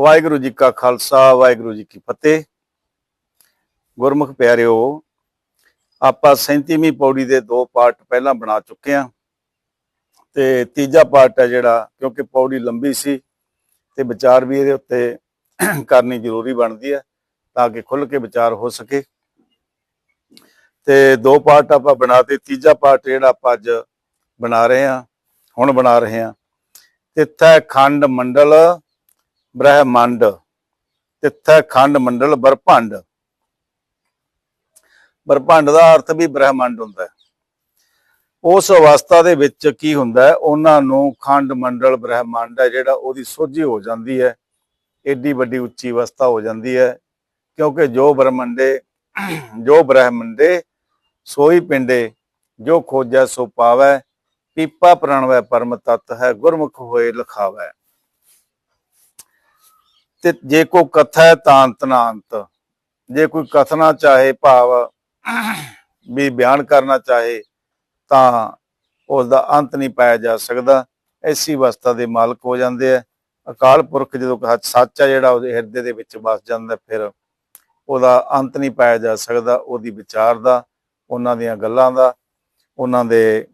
ਵਾਹਿਗੁਰੂ ਜੀ ਕਾ ਖਾਲਸਾ, ਵਾਹਿਗੁਰੂ ਜੀ ਕੀ ਫਤਿਹ। ਗੁਰਮੁਖ ਪਿਆਰਿਓ, ਆਪਾਂ 37ਵੀਂ ਪੌੜੀ ਦੇ ਦੋ ਪਾਰਟ ਪਹਿਲਾਂ ਬਣਾ ਚੁੱਕੇ ਹਾਂ ਤੇ ਤੀਜਾ ਪਾਰਟ ਹੈ ਜਿਹੜਾ, ਕਿਉਂਕਿ ਪੌੜੀ ਲੰਬੀ ਸੀ ਤੇ ਵਿਚਾਰ ਵੀ ਇਹਦੇ ਉੱਤੇ ਕਰਨੀ ਜ਼ਰੂਰੀ ਬਣਦੀ ਹੈ ਤਾਂ ਕਿ ਖੁੱਲ ਕੇ ਵਿਚਾਰ ਹੋ ਸਕੇ। ਤੇ ਦੋ ਪਾਰਟ ਆਪਾਂ ਬਣਾਤੇ ਤੀਜਾ ਪਾਰਟ ਜਿਹੜਾ ਆਪਾਂ ਅੱਜ ਬਣਾ ਰਹੇ ਹਾਂ, ਹੁਣ ਬਣਾ ਰਹੇ ਹਾਂ। ਤਿੱਥੈ ਖੰਡ ਮੰਡਲ ਬ੍ਰਹਮੰਡ, ਤਿੱਥੈ ਖੰਡ ਮੰਡਲ ਬਰਭੰਡ। ਬਰਭੰਡ ਦਾ ਅਰਥ ਵੀ ਬ੍ਰਹਮੰਡ ਹੁੰਦਾ ਹੈ। ਉਸ ਅਵਸਥਾ ਦੇ ਵਿੱਚ ਕੀ ਹੁੰਦਾ ਹੈ? ਉਹਨਾਂ ਨੂੰ ਖੰਡ ਮੰਡਲ ਬ੍ਰਹਮੰਡ ਹੈ, ਜਿਹੜਾ ਉਹਦੀ ਸੋਝੀ ਹੋ ਜਾਂਦੀ ਹੈ। ਏਡੀ ਵੱਡੀ ਉੱਚੀ ਅਵਸਥਾ ਹੋ ਜਾਂਦੀ ਹੈ, ਕਿਉਂਕਿ ਜੋ ਬ੍ਰਹਮੰਡੇ ਜੋ ਬ੍ਰਹਮੰਡੇ ਸੋਈ ਪਿੰਡੇ, ਜੋ ਖੋਜੈ ਸੋ ਪਾਵੈ, ਪੀਪਾ ਪ੍ਰਣਵੈ ਪਰਮ ਤਤ ਹੈ, ਗੁਰਮੁਖ ਹੋਏ ਲਖਾਵੈ। ਤੇ ਜੇ ਕੋ ਕਥੈ ਤਾਂ ਅੰਤ ਨਾ ਅੰਤ ਜੇ ਕੋਈ ਕਥਨਾ ਚਾਹੇ ਭਾਵ ਵੀ ਬਿਆਨ ਕਰਨਾ ਚਾਹੇ ਤਾਂ ਉਸ ਦਾ ਅੰਤ ਨਹੀਂ ਪਾਇਆ ਜਾ ਸਕਦਾ। ਐਸੀ ਅਵਸਥਾ ਦੇ ਮਾਲਕ ਹੋ ਜਾਂਦੇ ਆ। ਅਕਾਲ ਪੁਰਖ ਜਦੋਂ ਸੱਚ ਆ ਜਿਹੜਾ ਉਹਦੇ ਹਿਰਦੇ ਦੇ ਵਿੱਚ ਵਸ ਜਾਂਦਾ, ਫਿਰ ਉਹਦਾ ਅੰਤ ਨਹੀਂ ਪਾਇਆ ਜਾ ਸਕਦਾ ਉਹਦੀ ਵਿਚਾਰ ਦਾ, ਉਹਨਾਂ ਦੀਆਂ ਗੱਲਾਂ ਦਾ, ਉਹਨਾਂ ਦੇ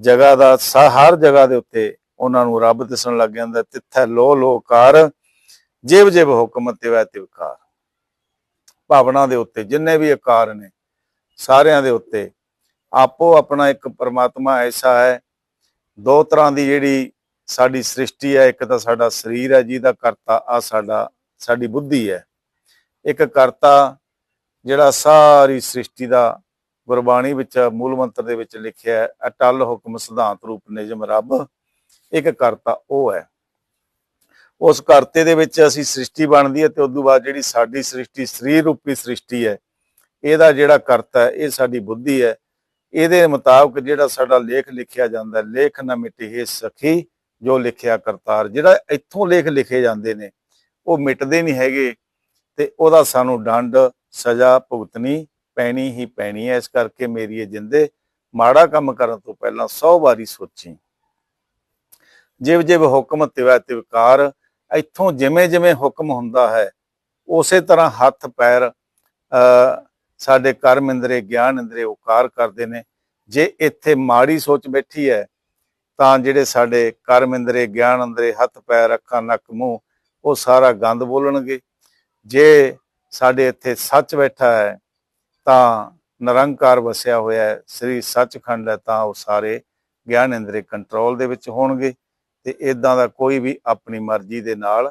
ਜਗ੍ਹਾ ਦਾ, ਸ- ਹਰ ਜਗ੍ਹਾ ਦੇ ਉੱਤੇ ਉਹਨਾਂ ਨੂੰ ਰੱਬ ਦਿਸਣ ਲੱਗ ਜਾਂਦਾ। ਤਿੱਥੈ ਲੋ ਲੋਕਾਰ ਜੇਬ ਜੇਬ ਹੁਕਮ ਤਿਵੈ ਤਿਵਕਾਰ ਭਾਵਨਾ ਦੇ ਉੱਤੇ ਜਿੰਨੇ ਵੀ ਆਕਾਰ ਨੇ, ਸਾਰਿਆਂ ਦੇ ਉੱਤੇ ਆਪੋ ਆਪਣਾ ਇੱਕ ਪਰਮਾਤਮਾ ਐਸਾ ਹੈ, ਦੋ ਤਰ੍ਹਾਂ ਦੀ ਜਿਹੜੀ ਸਾਡੀ ਸ੍ਰਿਸ਼ਟੀ ਹੈ, ਇੱਕ ਤਾਂ ਸਾਡਾ ਸਰੀਰ ਹੈ, ਜਿਹਦਾ ਕਰਤਾ ਆ ਸਾਡਾ, ਸਾਡੀ ਬੁੱਧੀ ਹੈ। ਇੱਕ ਕਰਤਾ ਜਿਹੜਾ ਸਾਰੀ ਸ੍ਰਿਸ਼ਟੀ ਦਾ ਗੁਰਬਾਣੀ ਵਿੱਚ, ਮੂਲ ਮੰਤਰ ਦੇ ਵਿੱਚ ਲਿਖਿਆ ਹੈ, ਅਟਲ ਹੁਕਮ ਸਿਧਾਂਤ ਰੂਪ ਨਿਯਮ ਰੱਬ, ਇੱਕ ਕਰਤਾ ਉਹ ਹੈ। ਉਸ ਕਰਤੇ ਦੇ ਵਿੱਚ ਅਸੀਂ ਸ੍ਰਿਸ਼ਟੀ ਬਣਦੀ ਹੈ ਤੇ ਉਸ ਤੋਂ ਬਾਅਦ ਜਿਹੜੀ ਸਾਡੀ ਸ੍ਰਿਸ਼ਟੀ ਸਰੀਰ ਰੂਪੀ ਸ੍ਰਿਸ਼ਟੀ ਹੈ, ਇਹਦਾ ਜਿਹੜਾ ਕਰਤਾ ਹੈ, ਇਹ ਸਾਡੀ ਬੁੱਧੀ ਹੈ। ਇਹਦੇ ਮੁਤਾਬਕ ਜਿਹੜਾ ਸਾਡਾ ਲੇਖ ਲਿਖਿਆ ਜਾਂਦਾ ਲੇਖ ਨਾ ਮਿਟੇ ਸਖੀ, ਜੋ ਲਿਖਿਆ ਕਰਤਾਰ। ਜਿਹੜਾ ਇੱਥੋਂ ਲੇਖ ਲਿਖੇ ਜਾਂਦੇ ਨੇ, ਉਹ ਮਿਟਦੇ ਨਹੀਂ ਹੈਗੇ ਤੇ ਉਹਦਾ ਸਾਨੂੰ ਡੰਡ, ਸਜ਼ਾ, ਭੁਗਤਣੀ ਪੈਣੀ ਹੀ ਪੈਣੀ ਹੈ। ਇਸ ਕਰਕੇ ਮੇਰੀ ਇਹ ਜਿੰਦੇ, ਮਾੜਾ ਕੰਮ ਕਰਨ ਤੋਂ ਪਹਿਲਾਂ 100 ਵਾਰੀ ਸੋਚੀ। ਜਿਵ ਜਿਵ ਹੁਕਮ ਤਿਵੈ ਤਿਵਕਾਰ ਇੱਥੋਂ ਜਿਵੇਂ ਜਿਵੇਂ ਹੁਕਮ ਹੁੰਦਾ ਹੈ, ਉਸੇ ਤਰ੍ਹਾਂ ਹੱਥ ਪੈਰ ਸਾਡੇ ਕਰਮ ਇੰਦਰੇ ਗਿਆਨ ਇੰਦਰੇ ਉਕਾਰ ਕਰਦੇ ਨੇ। ਜੇ ਇੱਥੇ ਮਾੜੀ ਸੋਚ ਬੈਠੀ ਹੈ, ਤਾਂ ਜਿਹੜੇ ਸਾਡੇ ਕਰਮ ਇੰਦਰੇ ਗਿਆਨ ਇੰਦਰੇ ਹੱਥ ਪੈਰ, ਅੱਖਾਂ, ਨੱਕ, ਮੂੰਹ, ਉਹ ਸਾਰਾ ਗੰਦ ਬੋਲਣਗੇ। ਜੇ ਸਾਡੇ ਇੱਥੇ ਸੱਚ ਬੈਠਾ ਹੈ, ਤਾਂ ਨਿਰੰਕਾਰ ਵਸਿਆ ਹੋਇਆ ਹੈ, ਸ੍ਰੀ ਸੱਚਖੰਡ ਹੈ, ਤਾਂ ਉਹ ਸਾਰੇ ਗਿਆਨ ਇੰਦਰੇ ਕੰਟਰੋਲ ਦੇ ਵਿੱਚ ਹੋਣਗੇ। ਤੇ ਇਦਾਂ ਦਾ ਕੋਈ ਵੀ ਆਪਣੀ ਮਰਜ਼ੀ ਦੇ ਨਾਲ